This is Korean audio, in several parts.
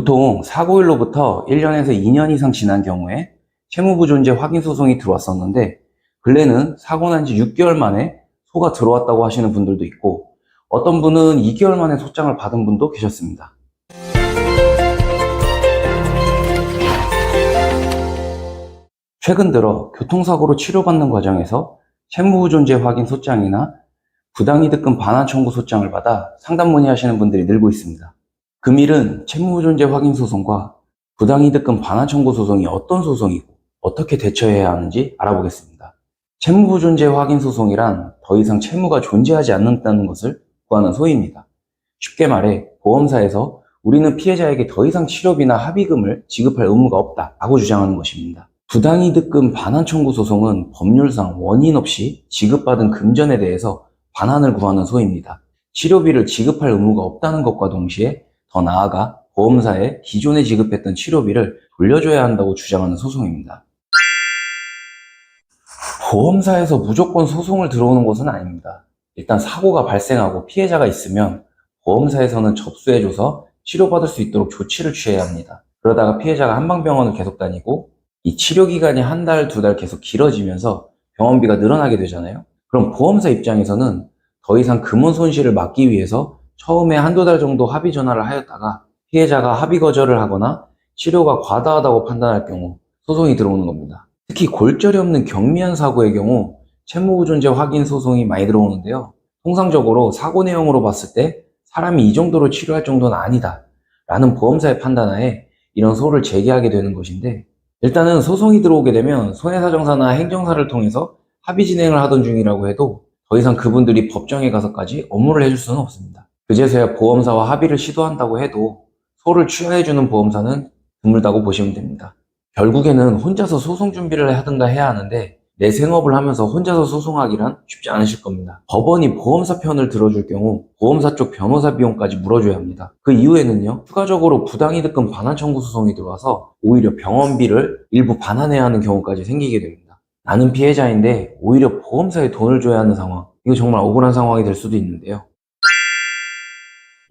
보통 사고일로부터 1년에서 2년 이상 지난 경우에 채무부 존재 확인 소송이 들어왔었는데 근래는 사고 난 지 6개월 만에 소가 들어왔다고 하시는 분들도 있고 어떤 분은 2개월 만에 소장을 받은 분도 계셨습니다. 최근 들어 교통사고로 치료받는 과정에서 채무부 존재 확인 소장이나 부당이득금 반환 청구 소장을 받아 상담 문의하시는 분들이 늘고 있습니다. 금일은 채무부 존재 확인 소송과 부당이득금 반환 청구 소송이 어떤 소송이고 어떻게 대처해야 하는지 알아보겠습니다. 채무부 존재 확인 소송이란 더 이상 채무가 존재하지 않는다는 것을 구하는 소위입니다. 쉽게 말해 보험사에서 우리는 피해자에게 더 이상 치료비나 합의금을 지급할 의무가 없다라고 주장하는 것입니다. 부당이득금 반환 청구 소송은 법률상 원인 없이 지급받은 금전에 대해서 반환을 구하는 소위입니다. 치료비를 지급할 의무가 없다는 것과 동시에 더 나아가 보험사에 기존에 지급했던 치료비를 돌려줘야 한다고 주장하는 소송입니다. 보험사에서 무조건 소송을 들어오는 것은 아닙니다. 일단 사고가 발생하고 피해자가 있으면 보험사에서는 접수해줘서 치료받을 수 있도록 조치를 취해야 합니다. 그러다가 피해자가 한방병원을 계속 다니고 이 치료 기간이 한 달, 두 달 계속 길어지면서 병원비가 늘어나게 되잖아요. 그럼 보험사 입장에서는 더 이상 금원 손실을 막기 위해서 처음에 한두 달 정도 합의 전화를 하였다가 피해자가 합의 거절을 하거나 치료가 과다하다고 판단할 경우 소송이 들어오는 겁니다. 특히 골절이 없는 경미한 사고의 경우 채무부 존재 확인 소송이 많이 들어오는데요. 통상적으로 사고 내용으로 봤을 때 사람이 이 정도로 치료할 정도는 아니다. 라는 보험사의 판단하에 이런 소를 제기하게 되는 것인데 일단은 소송이 들어오게 되면 손해사정사나 행정사를 통해서 합의 진행을 하던 중이라고 해도 더 이상 그분들이 법정에 가서까지 업무를 해줄 수는 없습니다. 그제서야 보험사와 합의를 시도한다고 해도 소를 취하해주는 보험사는 드물다고 보시면 됩니다. 결국에는 혼자서 소송 준비를 하든가 해야 하는데 내 생업을 하면서 혼자서 소송하기란 쉽지 않으실 겁니다. 법원이 보험사 편을 들어줄 경우 보험사 쪽 변호사 비용까지 물어줘야 합니다. 그 이후에는요, 추가적으로 부당이득금 반환 청구 소송이 들어와서 오히려 병원비를 일부 반환해야 하는 경우까지 생기게 됩니다. 나는 피해자인데 오히려 보험사에 돈을 줘야 하는 상황. 이거 정말 억울한 상황이 될 수도 있는데요.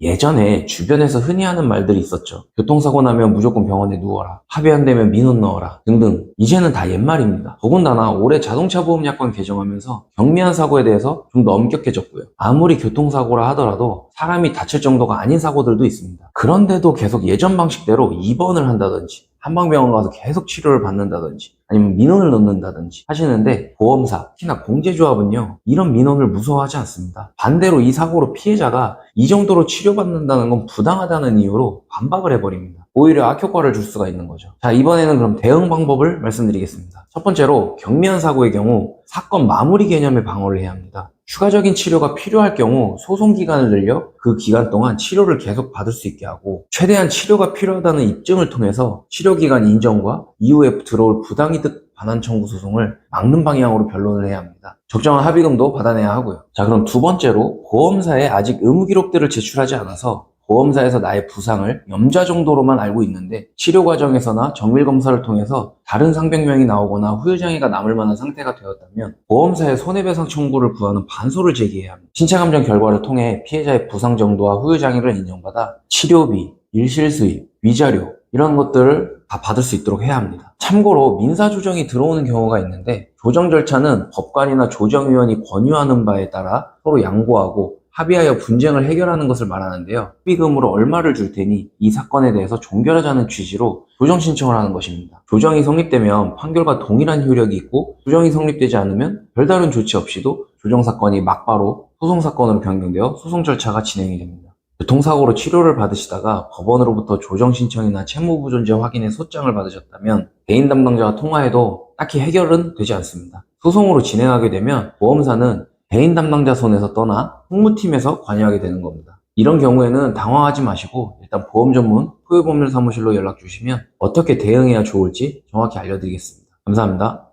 예전에 주변에서 흔히 하는 말들이 있었죠. 교통사고 나면 무조건 병원에 누워라. 합의 안 되면 민원 넣어라. 등등. 이제는 다 옛말입니다. 더군다나 올해 자동차 보험약관 개정하면서 경미한 사고에 대해서 좀 더 엄격해졌고요. 아무리 교통사고라 하더라도 사람이 다칠 정도가 아닌 사고들도 있습니다. 그런데도 계속 예전 방식대로 입원을 한다든지 한방병원 가서 계속 치료를 받는다든지 아니면 민원을 넣는다든지 하시는데 보험사, 특히나 공제조합은요 이런 민원을 무서워하지 않습니다. 반대로 이 사고로 피해자가 이 정도로 치료받는다는 건 부당하다는 이유로 반박을 해버립니다. 오히려 악효과를 줄 수가 있는 거죠. 자 이번에는 그럼 대응 방법을 말씀드리겠습니다. 첫 번째로 경미한 사고의 경우 사건 마무리 개념의 방어를 해야 합니다. 추가적인 치료가 필요할 경우 소송 기간을 늘려 그 기간 동안 치료를 계속 받을 수 있게 하고 최대한 치료가 필요하다는 입증을 통해서 치료 기간 인정과 이후에 들어올 부당이득 반환 청구 소송을 막는 방향으로 변론을 해야 합니다. 적정한 합의금도 받아내야 하고요. 자 그럼 두 번째로 보험사에 아직 의무 기록들을 제출하지 않아서 보험사에서 나의 부상을 염좌 정도로만 알고 있는데 치료 과정에서나 정밀 검사를 통해서 다른 상병명이 나오거나 후유장애가 남을 만한 상태가 되었다면 보험사에 손해배상 청구를 구하는 반소를 제기해야 합니다. 신체 감정 결과를 통해 피해자의 부상 정도와 후유장애를 인정받아 치료비, 일실수입, 위자료 이런 것들을 다 받을 수 있도록 해야 합니다. 참고로 민사조정이 들어오는 경우가 있는데 조정 절차는 법관이나 조정위원이 권유하는 바에 따라 서로 양보하고 합의하여 분쟁을 해결하는 것을 말하는데요. 합의금으로 얼마를 줄 테니 이 사건에 대해서 종결하자는 취지로 조정 신청을 하는 것입니다. 조정이 성립되면 판결과 동일한 효력이 있고 조정이 성립되지 않으면 별다른 조치 없이도 조정 사건이 막바로 소송 사건으로 변경되어 소송 절차가 진행이 됩니다. 교통사고로 치료를 받으시다가 법원으로부터 조정 신청이나 채무부 존재 확인의 소장을 받으셨다면 개인 담당자와 통화해도 딱히 해결은 되지 않습니다. 소송으로 진행하게 되면 보험사는 개인 담당자 손에서 떠나 홍무팀에서 관여하게 되는 겁니다. 이런 경우에는 당황하지 마시고 일단 보험 전문 포유법률 사무실로 연락 주시면 어떻게 대응해야 좋을지 정확히 알려드리겠습니다. 감사합니다.